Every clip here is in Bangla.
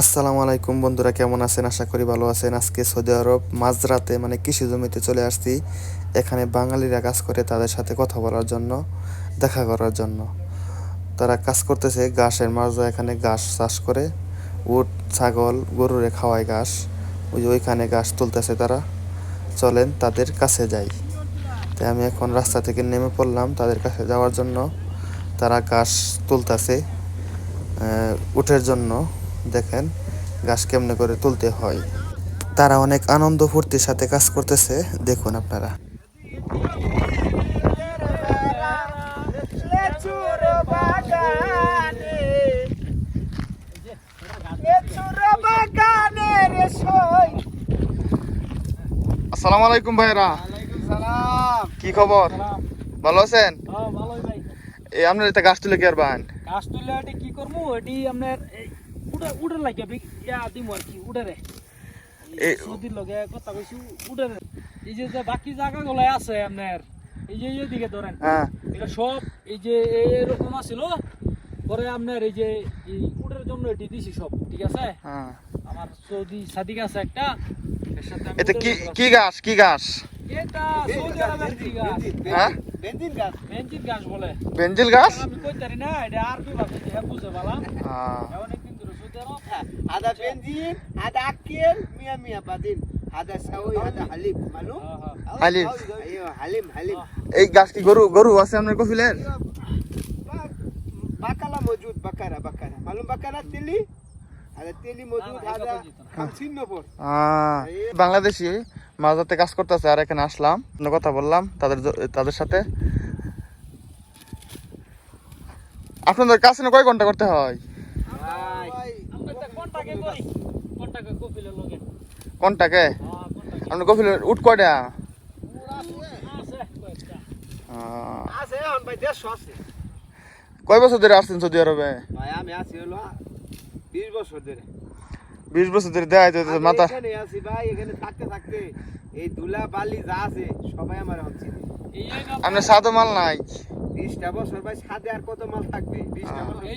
আসসালামু আলাইকুম বন্ধুরা, কেমন আছেন? আশা করি ভালো আছেন। আজকে সৌদি আরব মাঝরাতে মানে কৃষি জমিতে চলে আসছি। এখানে বাঙালিরা কাজ করে তাদের সাথে কথা বলার জন্য, দেখা করার জন্য। তারা কাজ করতেছে ঘাসের মাঝে, এখানে ঘাস চাষ করে। উট, ছাগল, গরুরে খাওয়ায় ঘাস। ওই ওইখানে ঘাস তুলতেছে তারা। চলেন তাদের কাছে যাই। তাই আমি এখন রাস্তা থেকে নেমে পড়লাম তাদের কাছে যাওয়ার জন্য। তারা ঘাস তুলতেছে উটের জন্য। দেখেন গাছ কেমনে করে তুলতে হয়। তারা অনেক আনন্দ ফুর্তির সাথে কাজ করতেছে দেখুন আপনারা। আসসালামু আলাইকুম ভাইরা কি খবর? ভালো আছেন? হ্যাঁ ভালোই ভাই। এই আপনার এটা গাছ তুলে কি আর বান তুললে এটি কি করব? এটি আপনার এই উড়ে উড়ে লাগে বি- ইয়া দিমু আর কি উড়ে রে লগে কথা কইছি উড়ে এই যে যে বাকি জায়গাগুলো আছে আপনার এই যে এইদিকে ধরেন এটা সব এই যে এরকম আছিল পরে আপনার এই যে এই উড়ের জন্য এটি দিছি সব ঠিক আছে? আমার সৌদি সাদিক আছে একটা। এর সাথে আমি এটা কি কি গাছ কি গাছ? এটা সৌদি আরবের কি গাছ। হ্যাঁ বেঞ্জিন গাছ। বলে। বেঞ্জিল গাছ? আমি কই জানি না এটা আরবি ভাষা দিয়ে বুঝে বালা হ্যাঁ। অনেকদিন ধরে সৌদি আরব هذا بنزين هذا عكيل مية مية بعدين هذا سوي هذا حليب معلوم হ্যাঁ, হ্যাঁ। حليب. ايوه حليب حليب এই গাছ কি গরু গরু আছে আপনার কফিলের بكرة موجود بكرة بكرة معلوم بكرة تلي هذا تلي موجود لا، لا، هذا يقبل 50 نفر আহ, বাংলাদেশি মাঝাতে কাজ করতেছে আর এখানে আসলাম অন্য কথা বললাম তাদের জ- তাদের সাথে আপনাদের কাছে না কয় ঘন্টা করতে হয় আমরা তো কন্টাকে করি কন্টাকে আপনার কফিলের উঠ কয়টা? কয় বছর ধরে আসছেন সৌদি আরবে? ভাই আমি আছি হলো বিশ বছর ধরে। বিশ বছর ধরে দেয় মাথা এখানে আছি ভাই এখানে থাকতে থাকতে এই দুলা বালি যা আছে সবাই আমার হচ্ছে এই জায়গা আপনার সাদও মাল নাই। বিশটা বছর ভাই আর কত মাল থাকবে? বিশটা হ্যাঁ। বছর এই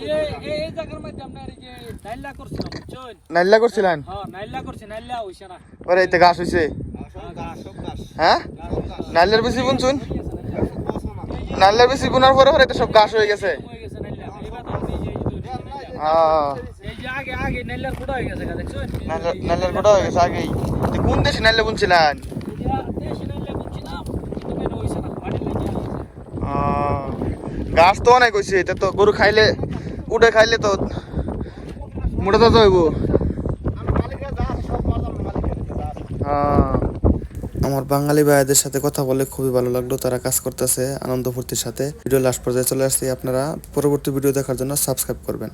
জায়গার মধ্যে আপনার এই যে নাইলা করছিলাম বুঝছেন? নাইল্লা করছিলেন? হ্যাঁ নাইলা করছি নাইলা হইছে না। ওরে এতে ঘাস হইছে। হ্যাঁ? বেশি বুনছুন? বেশি বুনার পরে পরে সব ঘাস হয়ে গেছে। হয়ে গেছে নাইলা। এবার তো এই যে নাইলা। আহ, এই যে আগে আগে নাইলার কুড়া হয়ে গেছে দেখছেন? নাইলার- নাইলার গোটা হয়ে গেছে আগেই। কোন দেশে নাইলা বুনছিলেন দেশে নাইলা করছিলাম কিন্তু কেন হইছে না মাটি লেগে আছে ঘাস তো অনেক হয়েছে এটা তো গরু খাইলে উঠে খাইলে তো মোটা তো হইব। আমার বাঙালি ভাইদের সাথে কথা বলে খুবই ভালো লাগল, তারা কাজ করতেছে, আনন্দ ফুর্তির সাথে। ভিডিও লাস্ট পর্যায়ে চলে আসছি, আপনারা পরবর্তী ভিডিও দেখার জন্য সাবস্ক্রাইব করবেন।